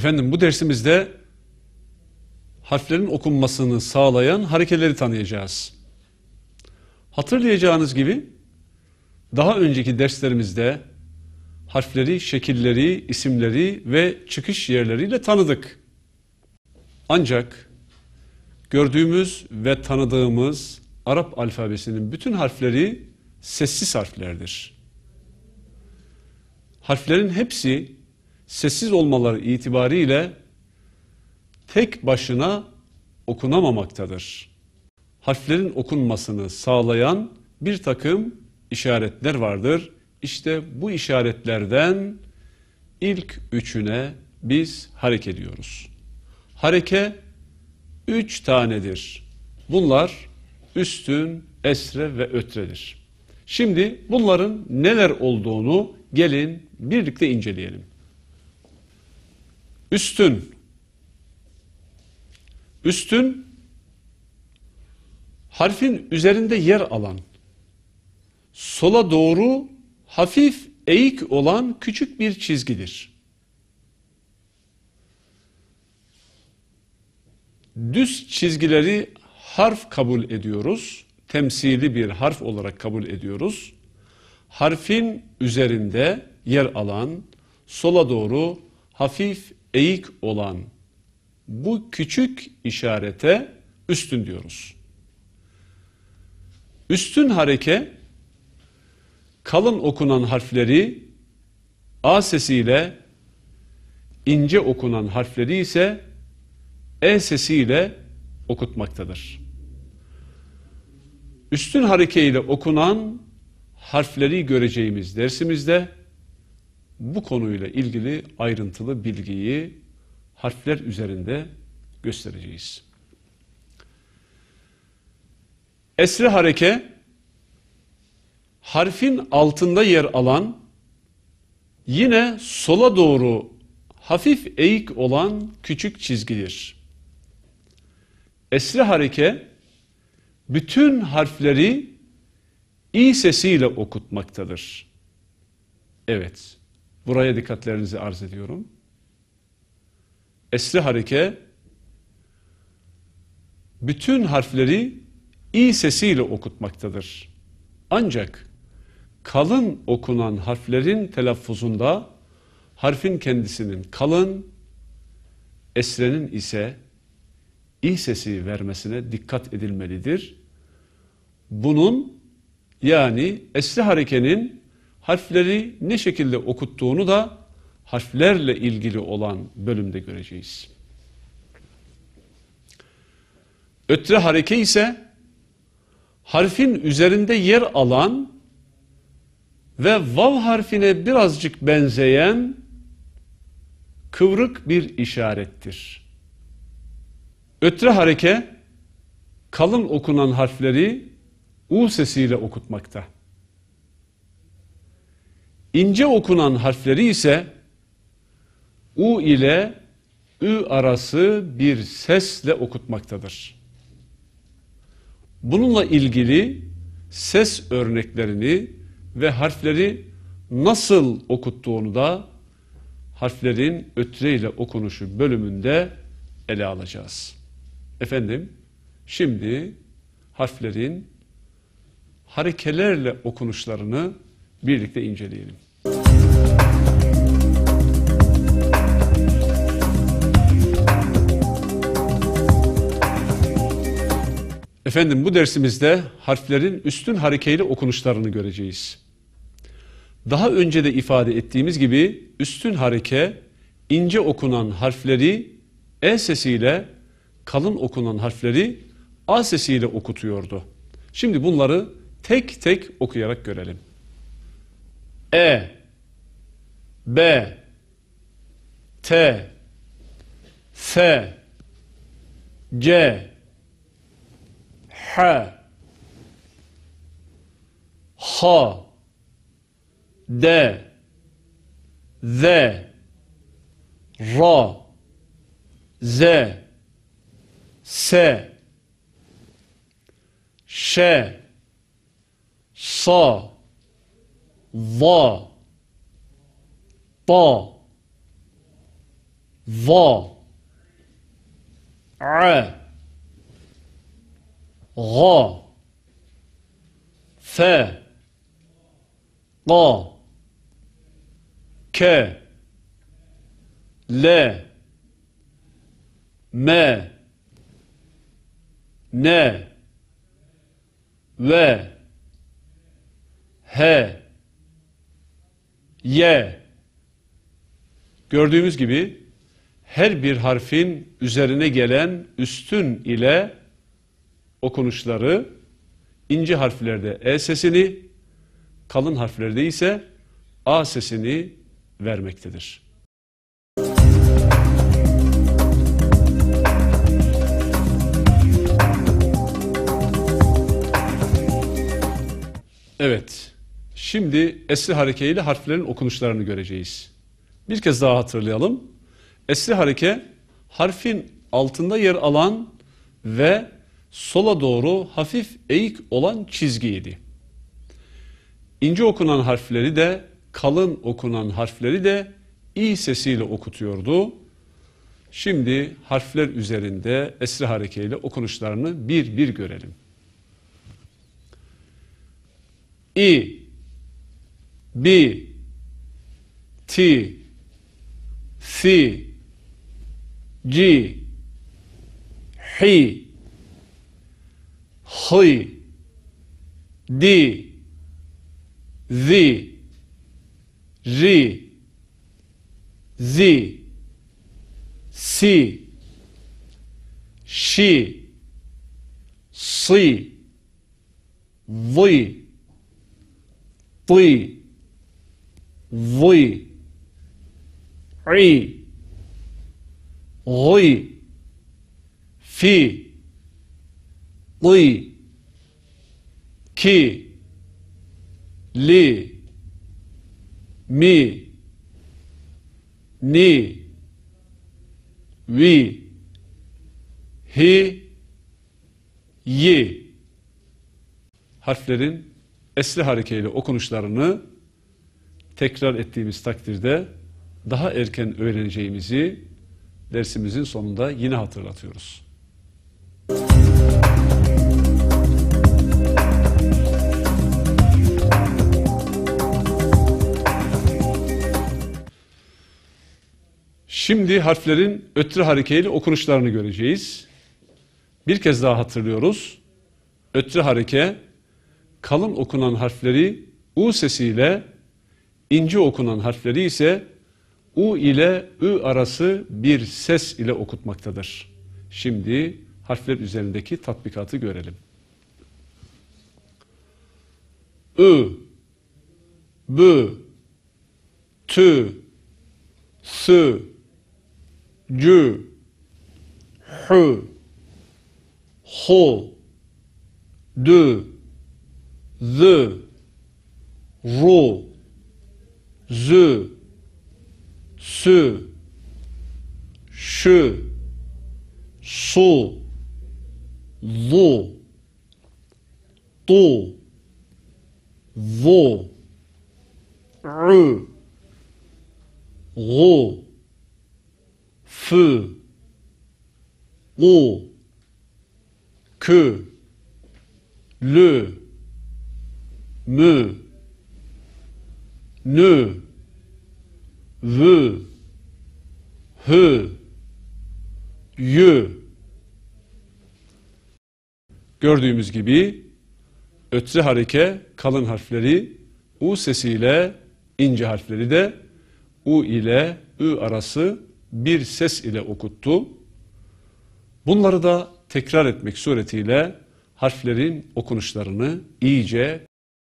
Efendim bu dersimizde harflerin okunmasını sağlayan harekeleri tanıyacağız. Hatırlayacağınız gibi daha önceki derslerimizde harfleri, şekilleri, isimleri ve çıkış yerleriyle tanıdık. Ancak gördüğümüz ve tanıdığımız Arap alfabesinin bütün harfleri sessiz harflerdir. Harflerin hepsi sessiz olmaları itibariyle tek başına okunamamaktadır. Harflerin okunmasını sağlayan bir takım işaretler vardır. İşte bu işaretlerden ilk üçüne biz hareke diyoruz. Hareke üç tanedir. Bunlar üstün, esre ve ötredir. Şimdi bunların neler olduğunu gelin birlikte inceleyelim. Üstün. Üstün harfin üzerinde yer alan, sola doğru hafif eğik olan küçük bir çizgidir. Düz çizgileri harf kabul ediyoruz. Temsili bir harf olarak kabul ediyoruz. Harfin üzerinde yer alan, sola doğru hafif eğik olan bu küçük işarete üstün diyoruz. Üstün hareke kalın okunan harfleri A sesiyle ince okunan harfleri ise E sesiyle okutmaktadır. Üstün harekeyle okunan harfleri göreceğimiz dersimizde bu konuyla ilgili ayrıntılı bilgiyi harfler üzerinde göstereceğiz. Esre hareke harfin altında yer alan yine sola doğru hafif eğik olan küçük çizgidir. Esre hareke bütün harfleri i sesiyle okutmaktadır. Evet. Buraya dikkatlerinizi arz ediyorum. Esri hareke bütün harfleri i sesiyle okutmaktadır. Ancak kalın okunan harflerin telaffuzunda harfin kendisinin kalın, esrenin ise i sesi vermesine dikkat edilmelidir. Bunun yani esri harekenin harfleri ne şekilde okuttuğunu da harflerle ilgili olan bölümde göreceğiz. Ötre hareke ise harfin üzerinde yer alan ve vav harfine birazcık benzeyen kıvrık bir işarettir. Ötre hareke kalın okunan harfleri U sesiyle okutmakta. İnce okunan harfleri ise U ile Ü arası bir sesle okutmaktadır. Bununla ilgili ses örneklerini ve harfleri nasıl okuttuğunu da harflerin ötreyle okunuşu bölümünde ele alacağız. Efendim, şimdi harflerin harekelerle okunuşlarını birlikte inceleyelim. Efendim bu dersimizde harflerin üstün harekeyle okunuşlarını göreceğiz. Daha önce de ifade ettiğimiz gibi üstün hareke ince okunan harfleri E sesiyle kalın okunan harfleri A sesiyle okutuyordu. Şimdi bunları tek tek okuyarak görelim. E B T F C H H D Z R Z S Ş Sa Va. Ta va, a, ga, fe, ga, ke, le, me, ne, ve, he, ye. Gördüğümüz gibi her bir harfin üzerine gelen üstün ile okunuşları ince harflerde E sesini, kalın harflerde ise A sesini vermektedir. Evet, şimdi esri harekeyle harflerin okunuşlarını göreceğiz. Bir kez daha hatırlayalım. Esri hareke harfin altında yer alan ve sola doğru hafif eğik olan çizgiydi. İnce okunan harfleri de kalın okunan harfleri de i sesiyle okutuyordu. Şimdi harfler üzerinde esri harekeyle okunuşlarını bir bir görelim. İ, B, T, C, G, H, H, D, Z, J, Z, C, Ş, S, V, T, V, I, G, F, G, K, L, M, N, V, H, Y harflerin esri harekeyle okunuşlarını tekrar ettiğimiz takdirde daha erken öğreneceğimizi dersimizin sonunda yine hatırlatıyoruz. Şimdi harflerin ötre harekeyle okunuşlarını göreceğiz. Bir kez daha hatırlıyoruz. Ötre hareke kalın okunan harfleri U sesiyle, ince okunan harfleri ise U ile Ü arası bir ses ile okutmaktadır. Şimdi harfler üzerindeki tatbikatı görelim. Ü, B, T, S, C, H, H, D, Z, R, the, ce, che, so, vo, to, vo, re, ro, feu, o, que, le, me, Nü, Vü, Hü, Yü. Gördüğümüz gibi ötre hareke kalın harfleri U sesiyle ince harfleri de U ile Ü arası bir ses ile okuttu. Bunları da tekrar etmek suretiyle harflerin okunuşlarını iyice